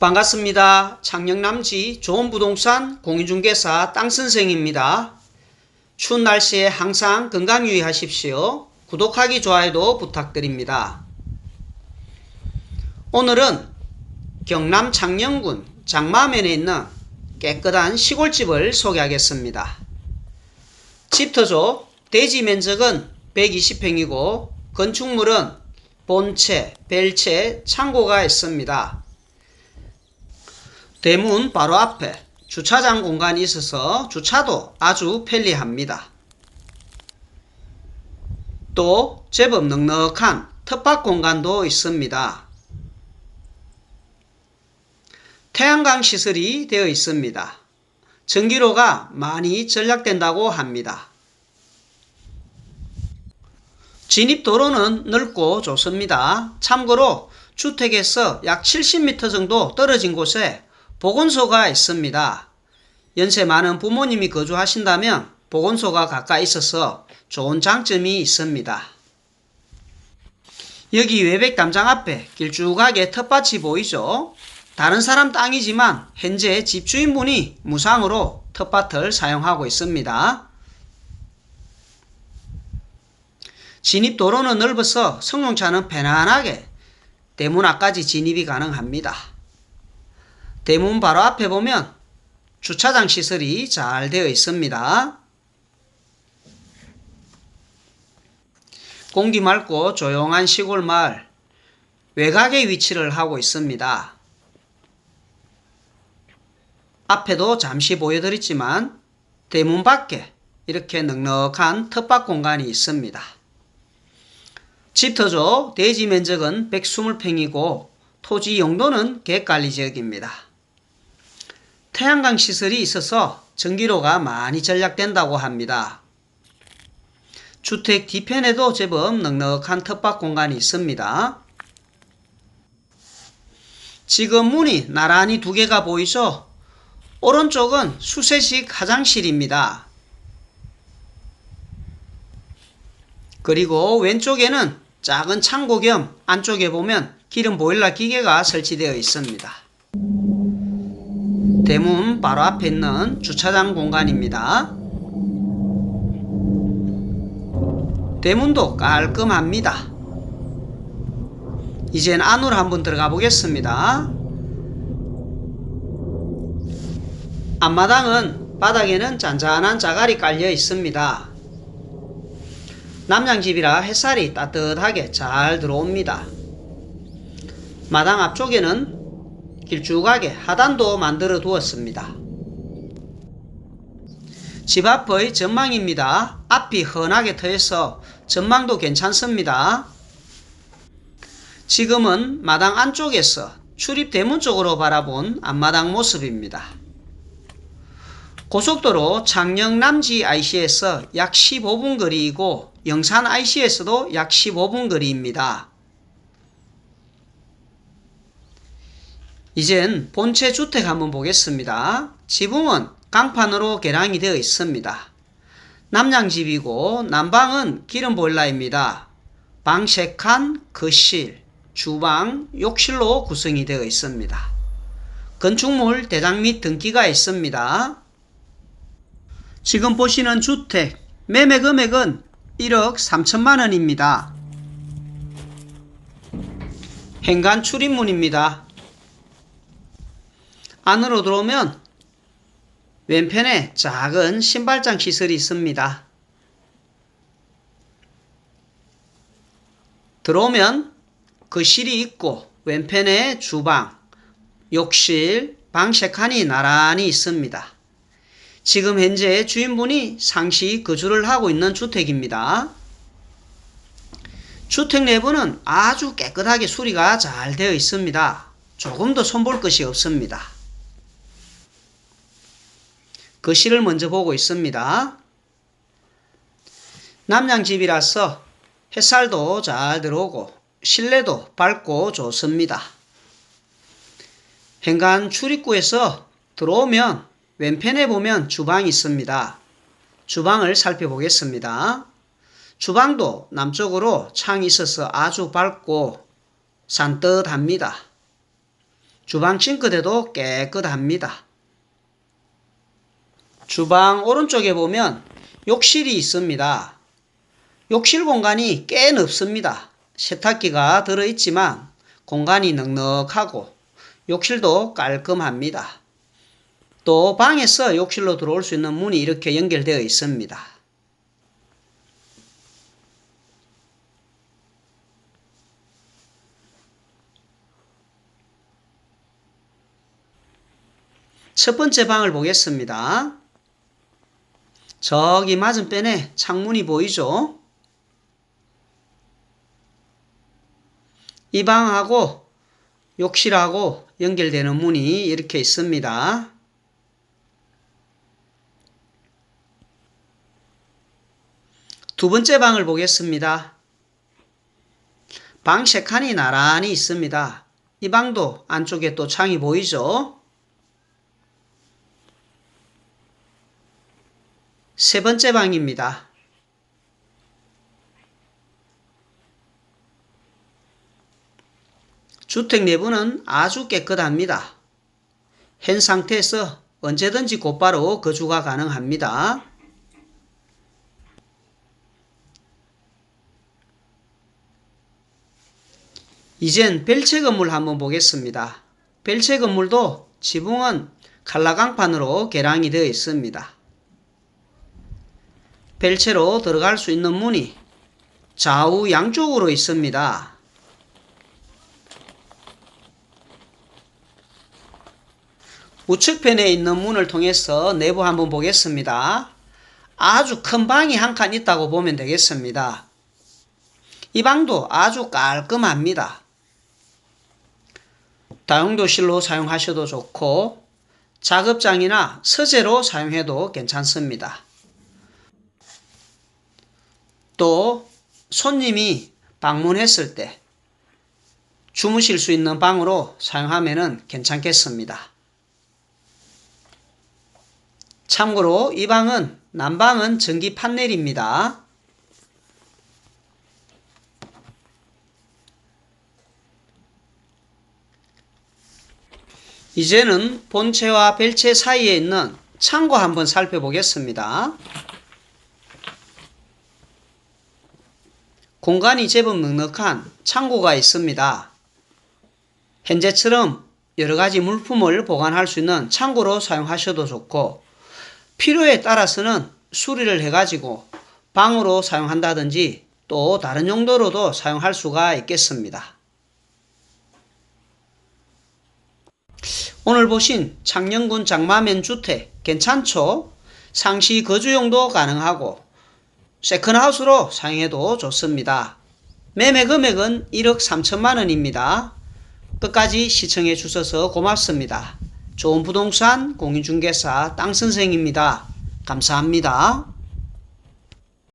반갑습니다. 창녕남지 좋은 부동산 공인중개사 땅선생입니다. 추운 날씨에 항상 건강 유의하십시오. 구독하기, 좋아요도 부탁드립니다. 오늘은 경남 창녕군 장마면에 있는 깨끗한 시골집을 소개하겠습니다. 집터조 대지 면적은 120평이고 건축물은 본체, 벨체, 창고가 있습니다. 대문 바로 앞에 주차장 공간이 있어서 주차도 아주 편리합니다. 또 제법 넉넉한 텃밭 공간도 있습니다. 태양광 시설이 되어 있습니다. 전기료가 많이 절약된다고 합니다. 진입도로는 넓고 좋습니다. 참고로 주택에서 약 70m 정도 떨어진 곳에 보건소가 있습니다. 연세 많은 부모님이 거주하신다면 보건소가 가까이 있어서 좋은 장점이 있습니다. 여기 외백 담장 앞에 길쭉하게 텃밭이 보이죠? 다른 사람 땅이지만 현재 집주인분이 무상으로 텃밭을 사용하고 있습니다. 진입도로는 넓어서 승용차는 편안하게 대문 앞까지 진입이 가능합니다. 대문 바로 앞에 보면 주차장 시설이 잘 되어 있습니다. 공기 맑고 조용한 시골 마을 외곽에 위치를 하고 있습니다. 앞에도 잠시 보여드렸지만 대문 밖에 이렇게 넉넉한 텃밭 공간이 있습니다. 집터조 대지 면적은 120평이고 토지 용도는 객관리 지역입니다. 태양광 시설이 있어서 전기료가 많이 절약된다고 합니다. 주택 뒤편에도 제법 넉넉한 텃밭 공간이 있습니다. 지금 문이 나란히 두 개가 보이죠? 오른쪽은 수세식 화장실입니다. 그리고 왼쪽에는 작은 창고 겸 안쪽에 보면 기름 보일러 기계가 설치되어 있습니다. 대문 바로 앞에 있는 주차장 공간입니다. 대문도 깔끔합니다. 이젠 안으로 한번 들어가 보겠습니다. 앞마당은 바닥에는 잔잔한 자갈이 깔려 있습니다. 남양집이라 햇살이 따뜻하게 잘 들어옵니다. 마당 앞쪽에는 길쭉하게 하단도 만들어 두었습니다. 집 앞의 전망입니다. 앞이 흔하게 트여서 전망도 괜찮습니다. 지금은 마당 안쪽에서 출입 대문 쪽으로 바라본 앞마당 모습입니다. 고속도로 창녕 남지 IC에서 약 15분 거리이고 영산 IC에서도 약 15분 거리입니다. 이젠 본체 주택 한번 보겠습니다. 지붕은 강판으로 개량이 되어 있습니다. 남양집이고 난방은 기름 보일러입니다. 방 3칸, 거실, 주방, 욕실로 구성이 되어 있습니다. 건축물 대장 및 등기가 있습니다. 지금 보시는 주택 매매 금액은 1억 3천만 원입니다. 현관 출입문입니다. 안으로 들어오면 왼편에 작은 신발장 시설이 있습니다. 들어오면 거실이 있고 왼편에 주방, 욕실, 방 3칸이 나란히 있습니다. 지금 현재 주인분이 상시 거주를 하고 있는 주택입니다. 주택 내부는 아주 깨끗하게 수리가 잘 되어 있습니다. 조금도 손볼 것이 없습니다. 거실을 먼저 보고 있습니다. 남양집이라서 햇살도 잘 들어오고 실내도 밝고 좋습니다. 현관 출입구에서 들어오면 왼편에 보면 주방이 있습니다. 주방을 살펴보겠습니다. 주방도 남쪽으로 창이 있어서 아주 밝고 산뜻합니다. 주방 싱크대도 깨끗합니다. 주방 오른쪽에 보면 욕실이 있습니다. 욕실 공간이 꽤 넓습니다. 세탁기가 들어있지만 공간이 넉넉하고 욕실도 깔끔합니다. 또 방에서 욕실로 들어올 수 있는 문이 이렇게 연결되어 있습니다. 첫 번째 방을 보겠습니다. 저기 맞은편에 창문이 보이죠? 이 방하고 욕실하고 연결되는 문이 이렇게 있습니다. 두 번째 방을 보겠습니다. 방 세 칸이 나란히 있습니다. 이 방도 안쪽에 또 창이 보이죠? 세 번째 방입니다. 주택 내부는 아주 깨끗합니다. 현 상태에서 언제든지 곧바로 거주가 가능합니다. 이젠 벨체 건물 한번 보겠습니다. 벨체 건물도 지붕은 칼라강판으로 개량이 되어 있습니다. 벨체로 들어갈 수 있는 문이 좌우 양쪽으로 있습니다. 우측편에 있는 문을 통해서 내부 한번 보겠습니다. 아주 큰 방이 한 칸 있다고 보면 되겠습니다. 이 방도 아주 깔끔합니다. 다용도실로 사용하셔도 좋고 작업장이나 서재로 사용해도 괜찮습니다. 또 손님이 방문했을 때 주무실 수 있는 방으로 사용하면 괜찮겠습니다. 참고로 이 방은 난방은 전기 판넬입니다. 이제는 본체와 벨체 사이에 있는 창고 한번 살펴보겠습니다. 공간이 제법 넉넉한 창고가 있습니다. 현재처럼 여러가지 물품을 보관할 수 있는 창고로 사용하셔도 좋고 필요에 따라서는 수리를 해가지고 방으로 사용한다든지 또 다른 용도로도 사용할 수가 있겠습니다. 오늘 보신 창녕군 장마면 주택 괜찮죠? 상시 거주용도 가능하고 세컨하우스로 사용해도 좋습니다. 매매 금액은 1억 3천만 원입니다. 끝까지 시청해 주셔서 고맙습니다. 좋은 부동산 공인중개사 땅선생입니다. 감사합니다.